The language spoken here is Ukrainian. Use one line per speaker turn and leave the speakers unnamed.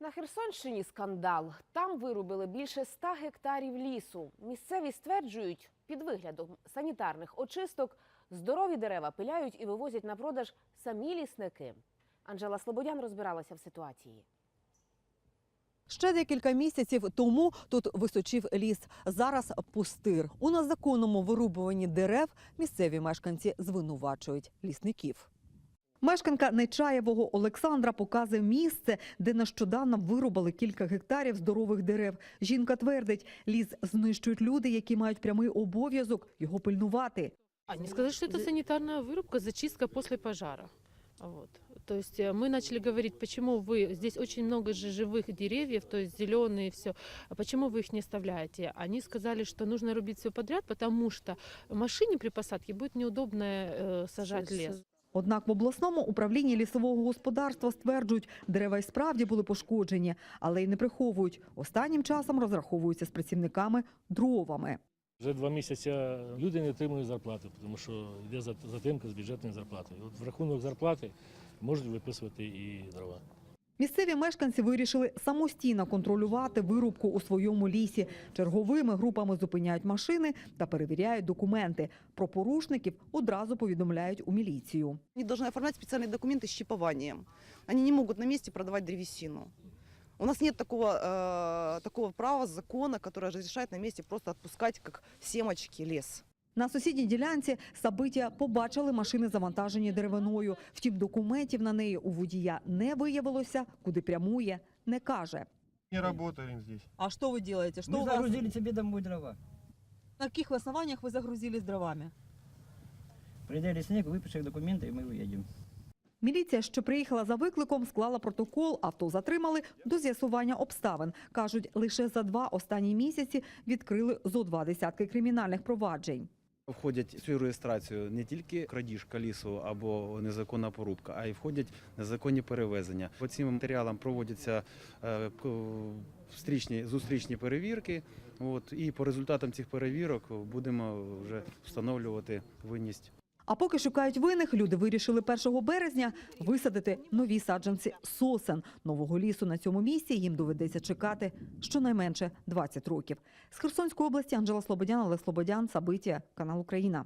На Херсонщині скандал. Там вирубили більше 100 гектарів лісу. Місцеві стверджують, під виглядом санітарних очисток здорові дерева пиляють і вивозять на продаж самі лісники. Анжела Слободян розбиралася в ситуації.
Ще декілька місяців тому тут височив ліс. Зараз пустир. У незаконному вирубуванні дерев місцеві мешканці звинувачують лісників. Мешканка Нечаєвого Олександра показує місце, де нещодавно вирубали кілька гектарів здорових дерев. Жінка твердить, ліс знищують люди, які мають прямий обов'язок його пильнувати.
Они сказали, что это санитарная вырубка, зачистка после пожара. Вот. То есть э, мы начали говорить, почему вы, здесь очень много же живых деревьев, то есть зеленые все, а почему вы их не оставляете? Они сказали, что нужно рубить все подряд, потому что машине при посадке будет неудобно э, сажать лес.
Однак в обласному управлінні лісового господарства стверджують, дерева й справді були пошкоджені, але й не приховують. Останнім часом розраховуються з працівниками дровами.
Вже два місяці люди не отримують зарплати, тому що йде затримка з бюджетної зарплати. От в рахунок зарплати можуть виписувати і дрова.
Місцеві мешканці вирішили самостійно контролювати вирубку у своєму лісі. Черговими групами зупиняють машини та перевіряють документи. Про порушників одразу повідомляють у міліцію.
Они должны оформлять специальные документы с чипованием. Они не могут на месте продавать древесину. У нас нет такого, э, такого права, закона, который разрешает на месте просто отпускать, как семечки, лес.
На сусідній ділянці Сабиття побачили машини, завантажені деревиною. Втім, документів на неї у водія не виявилося, куди прямує, не каже.
Не работаем здесь.
А що ви робите?
Мы загрузили тебе домой дрова.
На яких основаннях ви загрузили з дровами?
Придя снег, выпиши документы, и мы уедем.
Міліція, що приїхала за викликом, склала протокол, авто затримали до з'ясування обставин. Кажуть, лише за два останні місяці відкрили зо два десятки кримінальних проваджень.
Входять в цю реєстрацію не тільки крадіжка лісу або незаконна порубка, а й входять незаконні перевезення. По цим матеріалам проводяться е, зустрічні перевірки. От, і по результатам цих перевірок будемо вже встановлювати винність
А поки шукають винних, люди вирішили 1 березня висадити нові саджанці сосен. Нового лісу на цьому місці їм доведеться чекати щонайменше 20 років. З Херсонської області Анжела Слободян, Олег Слободян, Сабитія, канал Україна.